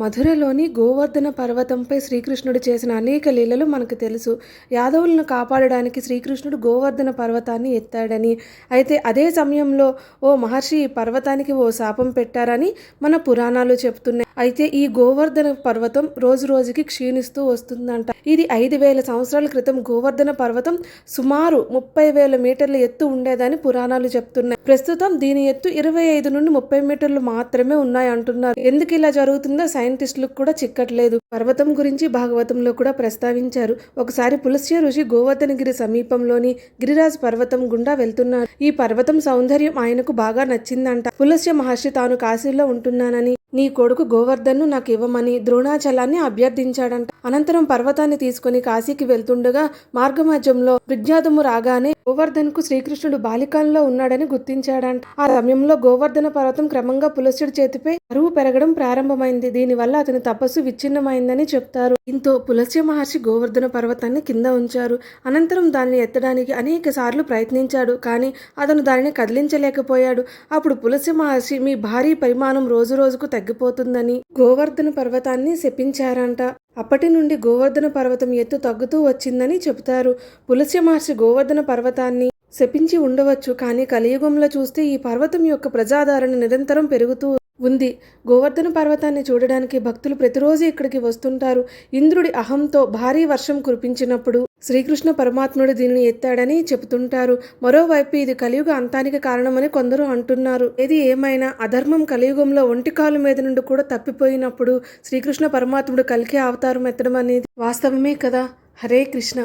మధురలోని గోవర్ధన పర్వతంపై శ్రీకృష్ణుడు చేసిన అనేక లీలలు మనకు తెలుసు. యాదవులను కాపాడడానికి శ్రీకృష్ణుడు గోవర్ధన పర్వతాన్ని ఎత్తాడని అయితే అదే సమయంలో ఓ మహర్షి ఈ పర్వతానికి ఓ శాపం పెట్టారని మన పురాణాలు చెప్తున్నాయి. అయితే ఈ గోవర్ధన పర్వతం రోజు రోజుకి క్షీణిస్తూ వస్తుందంట. ఇది ఐదు వేల సంవత్సరాల క్రితం గోవర్ధన పర్వతం సుమారు ముప్పై వేల మీటర్ల ఎత్తు ఉండేదని పురాణాలు చెప్తున్నాయి. ప్రస్తుతం దీని ఎత్తు ఇరవై ఐదు నుండి ముప్పై మీటర్లు మాత్రమే ఉన్నాయి అంటున్నారు. ఎందుకు ఇలా జరుగుతుందో సైంటిస్టులకు కూడా చిక్కట్లేదు. పర్వతం గురించి భాగవతంలో కూడా ప్రస్తావించారు. ఒకసారి పులస్య ఋషి గోవర్ధనగిరి సమీపంలోని గిరిరాజ్ పర్వతం గుండా వెళ్తున్నారు ఈ పర్వతం సౌందర్యం ఆయనకు బాగా నచ్చిందంట. పులస్య మహర్షి తాను కాశీలో ఉంటున్నానని నీ కొడుకు గోవర్ధన్ను నాకు ఇవ్వమని ద్రోణాచలాన్ని అభ్యర్థించాడంట. అనంతరం పర్వతాన్ని తీసుకుని కాశీకి వెళ్తుండగా మార్గమధ్యంలో విజ్ఞాతము రాగానే గోవర్ధన్కు శ్రీకృష్ణుడు బాలికాల్లో ఉన్నాడని గుర్తించాడంట. ఆ సమయంలో గోవర్ధన పర్వతం క్రమంగా పులస్యుడి చేతిపై బరువు పెరగడం ప్రారంభమైంది. దీనివల్ల అతని తపస్సు విచ్ఛిన్నమైందని చెప్తారు. దీంతో పులస్య మహర్షి గోవర్ధన పర్వతాన్ని కింద ఉంచారు. అనంతరం దానిని ఎత్తడానికి అనేక సార్లు ప్రయత్నించాడు. కానీ అతను దానిని కదిలించలేకపోయాడు. అప్పుడు పులస్య మహర్షి మీ భారీ పరిమాణం రోజు రోజుకు తగ్గిపోతుందని గోవర్ధన పర్వతాన్ని శపించారంట. అప్పటి నుండి గోవర్ధన పర్వతం ఎత్తు తగ్గుతూ వచ్చిందని చెబుతారు. పులస్య మహర్షి గోవర్ధన పర్వతాన్ని శపించి ఉండవచ్చు కానీ కలియుగంలో చూస్తే ఈ పర్వతం యొక్క ప్రజాదరణ నిరంతరం పెరుగుతూ ఉంది. గోవర్ధన పర్వతాన్ని చూడడానికి భక్తులు ప్రతిరోజు ఇక్కడికి వస్తుంటారు. ఇంద్రుడి అహంతో భారీ వర్షం కురిపించినప్పుడు శ్రీకృష్ణ పరమాత్ముడు దీనిని ఎత్తాడని చెబుతుంటారు. మరోవైపు ఇది కలియుగ అంతానికి కారణమని కొందరు అంటున్నారు. ఏది ఏమైనా అధర్మం కలియుగంలో ఒంటి కాలు మీద నుండి కూడా తప్పిపోయినప్పుడు శ్రీకృష్ణ పరమాత్ముడు కలికి అవతారం ఎత్తడం అనేది వాస్తవమే కదా? హరే కృష్ణ.